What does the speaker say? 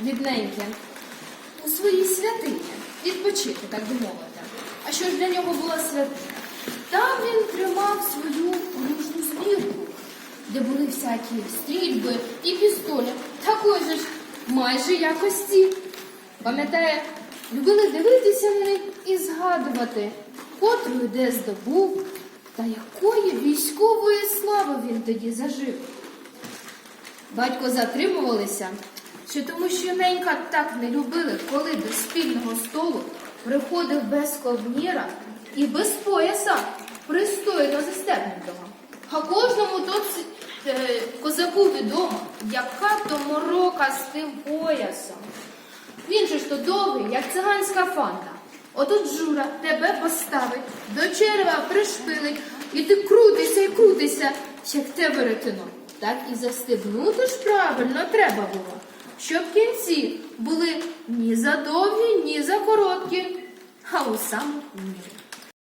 бідненьке, у своїй святині, відпочити, так би мовити. А що ж для нього була святиня? Там він тримав свою оружну збірку, де були всякі стрільби і пістолі, такої ж майже якості. Пам'ятає, любили дивитися на них і згадувати, котру де здобув, та якої військової слави він тоді зажив. Батько затримувалися, що тому що ненька так не любили, коли до спільного столу приходив без ковніра і без пояса, пристойно застебнутого. А кожному тут е, козаку відомо, яка то морока з тим поясом. Він же ж то довгий, як циганська фанта. Отут Жура тебе поставить, до черева пришпилить, і ти крутися і крутися, як те веретено. Так і застебнути ж правильно треба було, щоб кінці були ні за довгі, ні за короткі, а у саму міру.